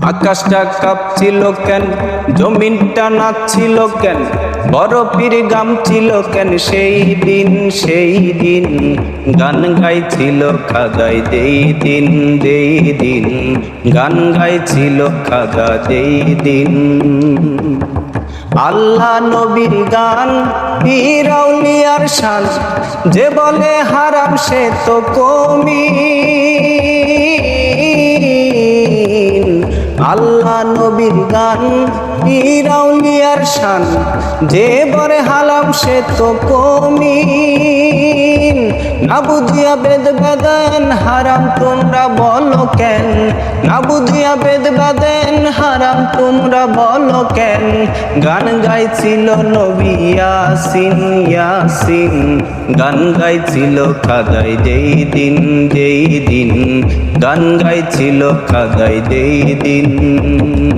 আকাশটা কাঁপছিল কেন? জমিনটা নাচছিল কেন? বরফির গাম ছিল কেন? সেই দিন সেই দিন। গান গাইছিল খাদাই দেই দিন দেই দিন। গান গাইছিল খাদা দেই দিন। আল্লাহ নবীর গান পীরাউলিয়ার শান যে বলে হারাম সে তো কমি আল্লাহ নবীর গান ইরাউলিয়ার শান, যে বরে হালাম সে তো কমি না বুঝিয়া বেদ বেদেন, হারাম তোমরা বলো কেন? না বুঝিয়া বেদ বেদেন হারাম, তোমরা বলো কেন? গান গাইছিল নবী ইয়াসিন ইয়াসিন। গান গাইছিল কাদাই যেই দিন যেই দিন। গান গাইছিল কাদাই যেই দিন।